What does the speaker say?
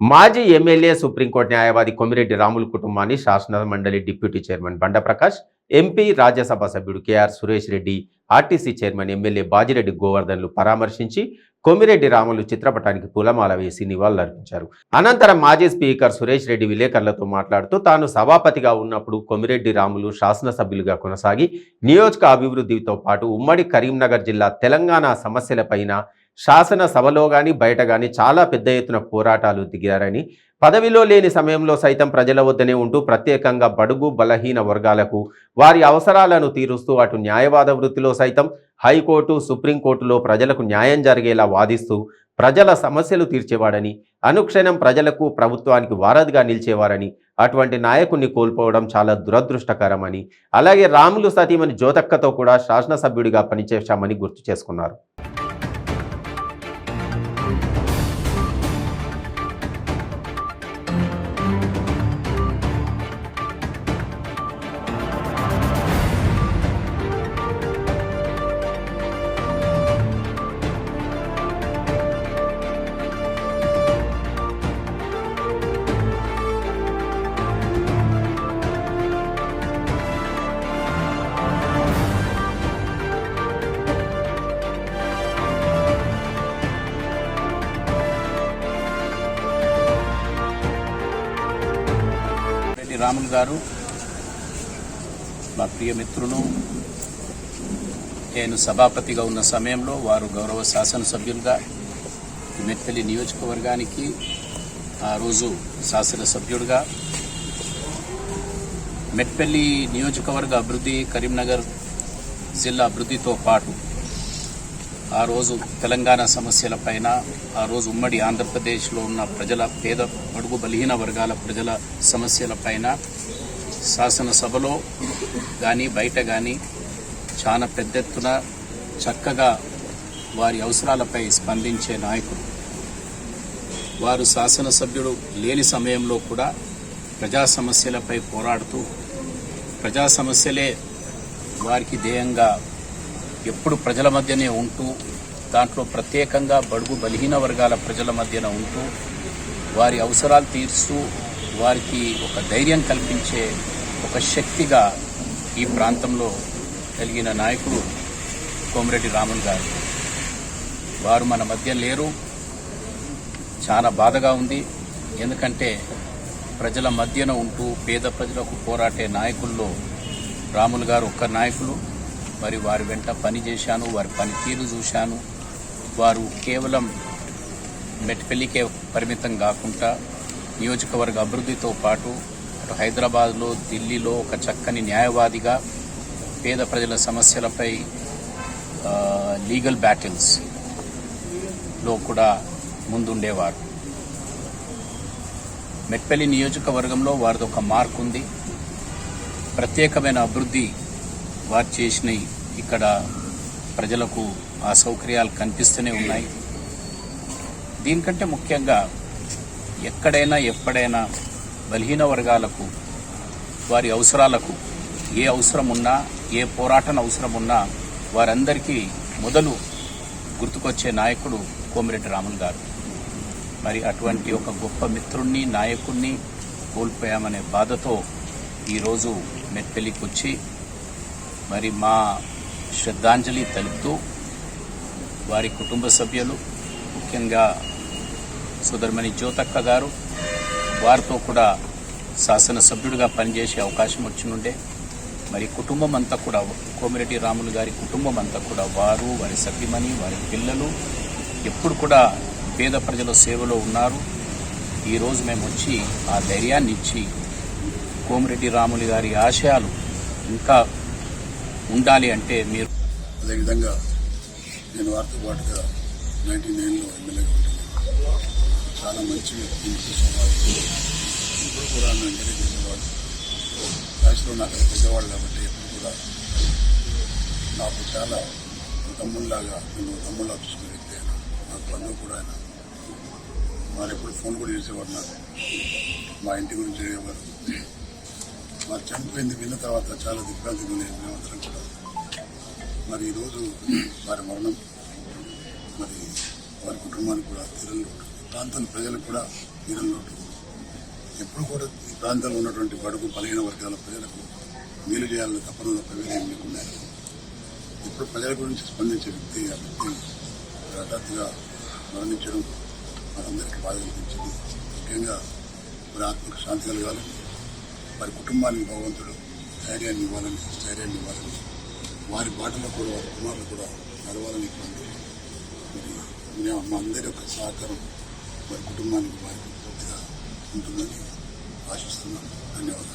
మాజీ MLA supreme court న్యాయవాది కొమిరెడ్డి రాములు కుటుంబాన్ని శాసన మండలి deputy chairman Banda Prakash MP Rajya Sabha సభ్యుడు K R Suresh Reddy RTC chairman MLA Bajireddy గోవర్ధన్లు పరామర్శించి కొమిరెడ్డి రాములు చిత్రపటానికి పూలమాల వేసి నివాళులర్పించారు అనంతరం మాజీ స్పీకర్ సురేష్ రెడ్డి విలేకరులతో మాట్లాడుతూ తాను సభాపతిగా ఉన్నప్పుడు కొమిరెడ్డి రాములు శాసనసభ్యులుగా కొనసాగి నియోజక అభివృద్ధితో పాటు ఉమ్మడి కరీంనగర్ జిల్లా తెలంగాణ సమస్యలపైన శాసనసభలో కానీ బయట కానీ చాలా పెద్ద ఎత్తున పోరాటాలు దిగారని పదవిలో లేని సమయంలో సైతం ప్రజల వద్దనే ఉంటూ ప్రత్యేకంగా బడుగు బలహీన వర్గాలకు వారి అవసరాలను తీరుస్తూ అటు న్యాయవాద వృత్తిలో సైతం హైకోర్టు సుప్రీంకోర్టులో ప్రజలకు న్యాయం జరిగేలా వాదిస్తూ ప్రజల సమస్యలు తీర్చేవాడని అనుక్షణం ప్రజలకు ప్రభుత్వానికి వారధిగా నిలిచేవారని అటువంటి నాయకుణ్ణి కోల్పోవడం చాలా దురదృష్టకరమని అలాగే రాములు సతీమణి జ్యోతక్కతో కూడా శాసనసభ్యుడిగా పనిచేశామని గుర్తు చేసుకున్నారు. రామన్ గారు మా ప్రియ మిత్రులు నేను సభాపతిగా ఉన్న సమయంలో వారు గౌరవ శాసనసభ్యులుగా మెట్పల్లి నియోజకవర్గానికి ఆ రోజు శాసనసభ్యుడిగా మెట్పల్లి నియోజకవర్గ అభివృద్ధి కరీంనగర్ జిల్లా అభివృద్ధితో పాటు ఆ రోజు తెలంగాణ సమస్యలపైన ఆ రోజు ఉమ్మడి ఆంధ్రప్రదేశ్లో ఉన్న ప్రజల పేద బడుగు బలహీన వర్గాల ప్రజల సమస్యలపైన శాసనసభలో కానీ బయట కానీ చాలా పెద్ద ఎత్తున చక్కగా వారి అవసరాలపై స్పందించే నాయకుడు. వారు శాసనసభ్యుడు లేని సమయంలో కూడా ప్రజా సమస్యలపై పోరాడుతూ ప్రజా సమస్యలే వారికి ధ్యేయంగా ఎప్పుడు ప్రజల మధ్యనే ఉంటూ దాంట్లో ప్రత్యేకంగా బడుగు బలహీన వర్గాల ప్రజల మధ్యన ఉంటూ వారి అవసరాలు తీరుస్తూ వారికి ఒక ధైర్యం కల్పించే ఒక శక్తిగా ఈ ప్రాంతంలో కలిగిన నాయకుడు కోమిరెడ్డి రామన్ గారు. వారు మన మధ్య లేరు. చాలా బాధగా ఉంది. ఎందుకంటే ప్రజల మధ్యన ఉంటూ పేద ప్రజలకు పోరాటే నాయకుల్లో రాములు గారు ఒక్క నాయకులు. మరి వారి వెంట పని చేశాను వారి పనితీరు చూశాను. వారు కేవలం మెట్పెల్లికే పరిమితం కాకుండా నియోజకవర్గ అభివృద్ధితో పాటు అటు హైదరాబాద్లో ఢిల్లీలో ఒక చక్కని న్యాయవాదిగా పేద ప్రజల సమస్యలపై లీగల్ బ్యాటిల్స్లో కూడా ముందుండేవారు. మెట్పల్లి నియోజకవర్గంలో వారిది ఒక మార్క్ ఉంది ప్రత్యేకమైన అభివృద్ధి వారు చేసినవి ఇక్కడ ప్రజలకు ఆ సౌకర్యాలు కనిపిస్తూనే ఉన్నాయి. దీనికంటే ముఖ్యంగా ఎక్కడైనా ఎప్పుడైనా బలహీన వర్గాలకు వారి అవసరాలకు ఏ అవసరం ఉన్నా ఏ పోరాటం అవసరం ఉన్నా వారందరికీ మొదలు గుర్తుకొచ్చే నాయకుడు కోమిరెడ్డి రాములు గారు. మరి అటువంటి ఒక గొప్ప మిత్రుణ్ణి నాయకుణ్ణి కోల్పోయామనే బాధతో ఈరోజు మెట్పెల్లికి వచ్చి మరి మా శ్రద్ధాంజలి తెలుపుతూ వారి కుటుంబ సభ్యులు ముఖ్యంగా సుధర్మణి జ్యోతక్క గారు వారితో కూడా శాసనసభ్యుడిగా పనిచేసే అవకాశం వచ్చినుండే మరి కుటుంబం అంతా కూడా కోమిరెడ్డి రాములు గారి కుటుంబం అంతా కూడా వారు వారి సభ్యమని వారి పిల్లలు ఎప్పుడు కూడా పేద ప్రజల సేవలో ఉన్నారు. ఈరోజు మేము వచ్చి ఆ ధైర్యాన్ని ఇచ్చి కోమిరెడ్డి రాములు గారి ఆశయాలు ఇంకా ఉండాలి అంటే మీరు అదేవిధంగా నేను వారితో పాటుగా నైన్టీ నైన్లో ఎమ్మెల్యేగా ఉంటున్నాను. చాలా మంచి వ్యక్తి స్వభావం ఇప్పుడు కూడా నన్ను ఎంకరేజ్ చేసేవాడు. వయసులో నాకు పెద్దవాడు కాబట్టి ఎప్పుడు కూడా నాకు చాలా తమ్ముళ్ళలాగా నేను తమ్ముళ్ళ చూసుకునే వ్యక్తి ఆయన. నాకు బంధువు కూడా ఆయన. వారు ఎప్పుడు ఫోన్ కూడా చేసేవారు నాకు. మా ఇంటి గురించి అడిగేవారు మరి చనిపోయింది విన్న తర్వాత చాలా దిగ్భ్రాంతి ఉండేది మేమందరం మరి ఈరోజు వారి మరణం మరి వారి కుటుంబానికి కూడా తీరలు ఉంటుంది ప్రాంతం ప్రజలకు కూడా తీరం లోటు. ఎప్పుడు కూడా ఈ ప్రాంతంలో ఉన్నటువంటి బడుగు బలహీన వర్గాల ప్రజలకు మేలు చేయాలని తప్పన ప్రవేశం లేకుండా ఇప్పుడు ప్రజల గురించి స్పందించే వ్యక్తి ఆ వ్యక్తి హఠాత్తుగా మరణించడం మనందరికీ బాధ కలిగించింది. ముఖ్యంగా మరి ఆత్మకు శాంతి కలగాలని వారి కుటుంబానికి భగవంతుడు ధైర్యాన్ని ఇవ్వాలని స్థైర్యాన్ని ఇవ్వాలని వారి బాటలో కూడా వారి కుమారులు కూడా నడవాలని మేము మా అందరి యొక్క సహకారం వారి కుటుంబానికి వారికి పూర్తిగా ఉంటుందని ఆశిస్తున్నాను. ధన్యవాదాలు.